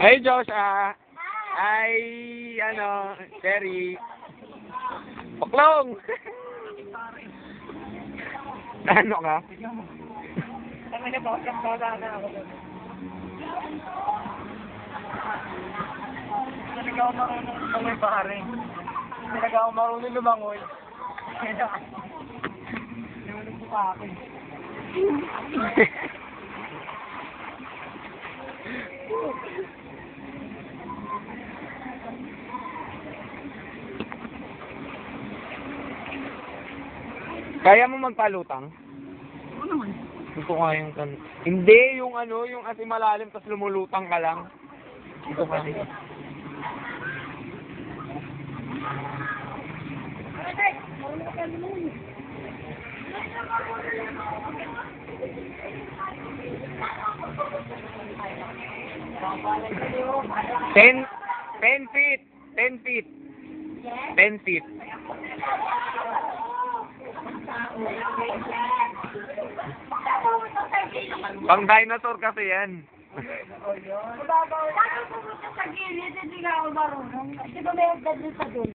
Ay, Joshua. Ay, ano, Terry. Paklong! ano ka? Kami na ba? Kapala na ako. Talaga ako marunong lumangoy pare. Talaga ako marunong lumangoy. Kaya, Nulog ko pa ako. Kaya mo magpalutang? Oo naman. Gusto ko yung kan... Hindi, yung ano, yung ati malalim, tapos lumulutang ka lang. Ito kasi. Ten, ten feet, ten feet, ten feet. Pang dinosaur kasi yan. Babaw. Tapos pumunta sa gilid, hindi nga ako marunong. Di ba may hagdan dun sa dulo?